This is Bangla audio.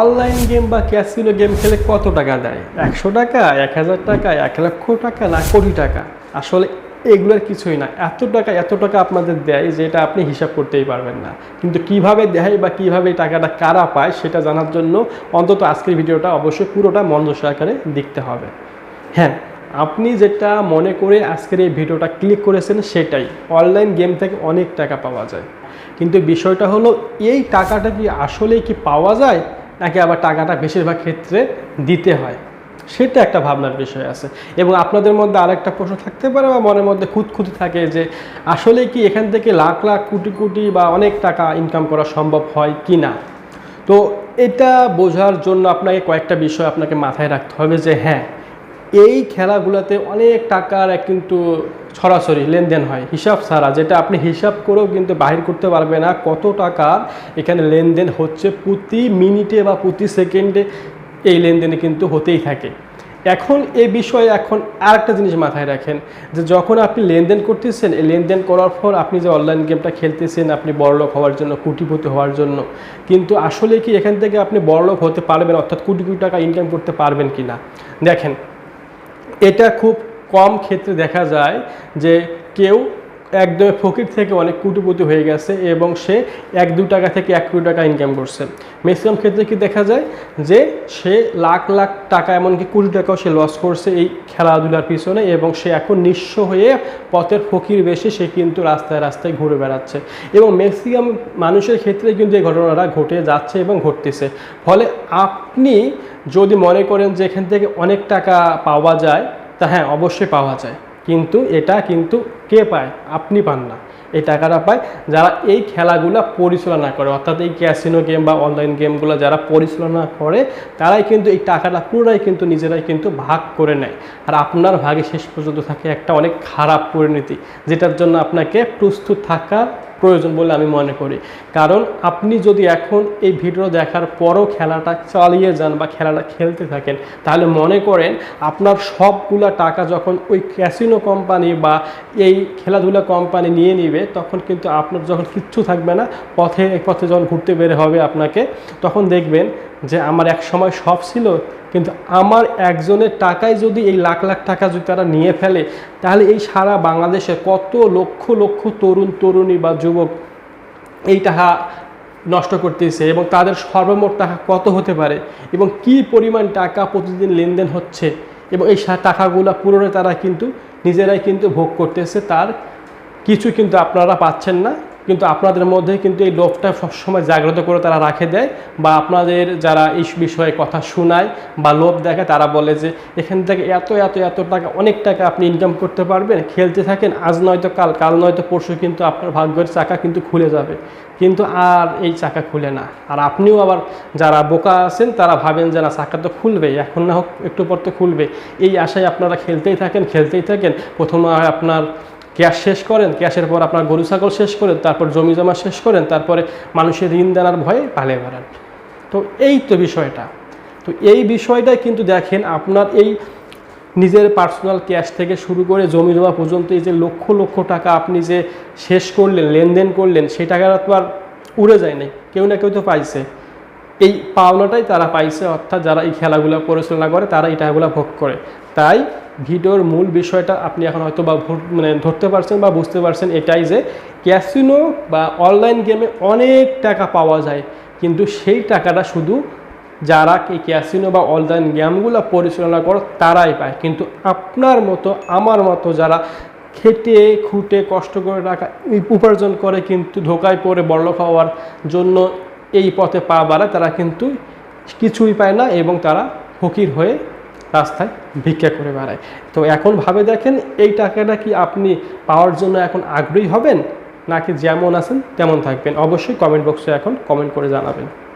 অনলাইন গেম বা ক্যাসিনো গেম খেলে কত টাকা দেয়? একশো টাকা, এক হাজার টাকা, এক লক্ষ টাকা না কোটি টাকা? আসলে এগুলোর কিছুই না। এত টাকা এত টাকা আপনাদের দেয় যেটা আপনি হিসাব করতেই পারবেন না। কিন্তু কীভাবে দেয় বা কীভাবে এই টাকাটা কারা পায় সেটা জানার জন্য অন্তত আজকের ভিডিওটা অবশ্যই পুরোটা মন্দ সহকারে দেখতে হবে। হ্যাঁ আপনি যেটা মনে করে আজকের এই ভিডিওটা ক্লিক করেছেন সেটাই। অনলাইন গেম থেকে অনেক টাকা পাওয়া যায়। কিন্তু বিষয়টা হলো, এই টাকাটা কি আসলেই কি পাওয়া যায়? নাকি আবার টাকাটা বেশিরভাগ ক্ষেত্রে দিতে হয়? সেটা একটা ভাবনার বিষয় আছে। এবং আপনাদের মধ্যে আরেকটা প্রশ্ন থাকতে পারে বা মনের মধ্যে খুঁতখুঁতি থাকে যে, আসলে কি এখান থেকে লাখ লাখ কোটি কোটি বা অনেক টাকা ইনকাম করা সম্ভব হয় কি না? তো এটা বোঝার জন্য আপনাকে কয়েকটা বিষয় আপনাকে মাথায় রাখতে হবে যে হ্যাঁ এই খেলাগুলোতে অনেক টাকার কিন্তু সরাসরি লেনদেন হয়। হিসাব ছাড়া যেটা আপনি হিসাব করেও কিন্তু বাহির করতে পারবে না, কত টাকা এখানে লেনদেন হচ্ছে প্রতি মিনিটে বা প্রতি সেকেন্ডে এই লেনদেনে কিন্তু হতেই থাকে। এখন এ বিষয়ে এখন আর একটা জিনিস মাথায় রাখেন যে যখন আপনি লেনদেন করতেছেন, এই লেনদেন করার পর আপনি যে অনলাইন গেমটা খেলতেছেন, আপনি বড়লোক হওয়ার জন্য, কোটিপতি হওয়ার জন্য, কিন্তু আসলে কি এখান থেকে আপনি বড়লোক হতে পারবেন, অর্থাৎ কোটি কোটি টাকা ইনকাম করতে পারবেন কি না দেখেন, এটা খুব কম ক্ষেত্রে দেখা যায় যে কেউ একদম ফকির থেকে অনেক কোটিপতি হয়ে গেছে এবং সে এক দু টাকা থেকে এক কোটি টাকা ইনকাম করছে। ম্যাক্সিমাম ক্ষেত্রে কি দেখা যায় যে সে লাখ লাখ টাকা এমনকি কোটি টাকাও সে লস করছে এই খেলাধুলার পিছনে এবং সে এখন নিঃস্ব হয়ে পথের ফকির বেশি, সে কিন্তু রাস্তায় রাস্তায় ঘুরে বেড়াচ্ছে। এবং ম্যাক্সিমাম মানুষের ক্ষেত্রে কিন্তু এই ঘটনাটা ঘটে যাচ্ছে এবং ঘটতেছে। ফলে আপনি যদি মনে করেন যে এখান থেকে অনেক টাকা পাওয়া যায় তা হ্যাঁ অবশ্যই পাওয়া যায়। কিন্তু এটা কিন্তু কে পায়? আপনি পান না। এই টাকাটা পায় যারা এই খেলাগুলো পরিচালনা করে, অর্থাৎ এই ক্যাসিনো গেম বা অনলাইন গেমগুলো যারা পরিচালনা করে, তারাই কিন্তু এই টাকাটা পুরোটাই কিন্তু নিজেরাই কিন্তু ভাগ করে নেয়। আর আপনার ভাগে শেষ পর্যন্ত থাকে একটা অনেক খারাপ পরিণতি, যেটার জন্য আপনাকে প্রস্তুত থাকা প্রয়োজন বলে আমি মনে করি। কারণ আপনি যদি এখন এই ভিডিও দেখার পরও খেলাটা চালিয়ে যান বা খেলাটা খেলতে থাকেন, তাহলে মনে করেন আপনার সবগুলা টাকা যখন ওই ক্যাসিনো কোম্পানি বা এই খেলাধুলা কোম্পানি নিয়ে নিবে, তখন কিন্তু আপনার যখন কিচ্ছু থাকবে না, পথে পথে যখন ঘুরতে বের হবে আপনাকে, তখন দেখবেন যে আমার এক সময় সব ছিল, কিন্তু আমার একজনের টাকায় যদি এই লাখ লাখ টাকা যদি তারা নিয়ে ফেলে, তাহলে এই সারা বাংলাদেশে কত লক্ষ লক্ষ তরুণ তরুণী বা যুবক এই টাকা নষ্ট করতেছে এবং তাদের সর্বমোট টাকা কত হতে পারে এবং কি পরিমাণ টাকা প্রতিদিন লেনদেন হচ্ছে এবং এই টাকাগুলো পুরোনো তারা কিন্তু নিজেরাই কিন্তু ভোগ করতেছে, তার কিছু কিন্তু আপনারা পাচ্ছেন না। কিন্তু আপনাদের মধ্যে কিন্তু এই লোভটা সবসময় জাগ্রত করে তারা রাখে দেয় বা আপনাদের যারা এই বিষয়ে কথা শোনায় বা লোভ দেখে তারা বলে যে এখান থেকে এত এত এত টাকা, অনেক টাকা আপনি ইনকাম করতে পারবেন, খেলতে থাকেন, আজ নয়তো কাল কাল নয়তো পরশু কিন্তু আপনার ভাগ্যের চাকা কিন্তু খুলে যাবে। কিন্তু আর এই চাকা খুলে না। আর আপনিও আবার যারা বোকা আছেন, তারা ভাবেন যে না, চাকা তো খুলবে, এখন না হোক, একটু পর তো খুলবে। এই আশায় আপনারা খেলতেই থাকেন খেলতেই থাকেন। প্রথমে আপনার ক্যাশ শেষ করেন ক্যাশের পর আপনার গরু ছাগল শেষ করেন, তারপর জমি জমা শেষ করেন, তারপরে মানুষের ঋণ দেনার ভয়ে পালে বেড়ান। তো এই তো বিষয়টা। তো এই বিষয়টাই কিন্তু দেখেন আপনার এই নিজের পার্সোনাল ক্যাশ থেকে শুরু করে জমি জমা পর্যন্ত এই যে লক্ষ লক্ষ টাকা আপনি যে শেষ করলেন, লেনদেন করলেন, সেই টাকাটা তো আর উড়ে যায় নাই। কেউ না কেউ তো পাইছে। এই পাওনাটাই তারা পাইছে, অর্থাৎ যারা এই খেলাগুলো পরিচালনা করে, তারা এই টাকাগুলো ভোগ করে। তাই ভিডিওর মূল বিষয়টা আপনি এখন হয়তো বা মানে ধরতে পারছেন বা বুঝতে পারছেন এটাই যে, ক্যাসিনো বা অনলাইন গেমে অনেক টাকা পাওয়া যায়, কিন্তু সেই টাকাটা শুধু যারা এই ক্যাসিনো বা অনলাইন গেমগুলো পরিচালনা করে, তারাই পায়। কিন্তু আপনার মতো, আমার মতো যারা খেটে, খুঁটে, কষ্ট করে টাকা উপার্জন করে, কিন্তু ধোকায় পড়ে, বড়লোক হওয়ার জন্য এই পথে পা বাড়ায়, তারা কিন্তু কিছুই পায় না এবং তারা ফকির হয়ে রাস্তায় ভিক্ষা করে বেড়ায়। তো এখন ভাবে দেখেন, এই টাকাটা কি আপনি পাওয়ার জন্য এখন আগ্রহী হবেন? নাকি যেমন আছেন, তেমন থাকবেন? অবশ্যই কমেন্ট বক্সে এখন কমেন্ট করে জানাবেন।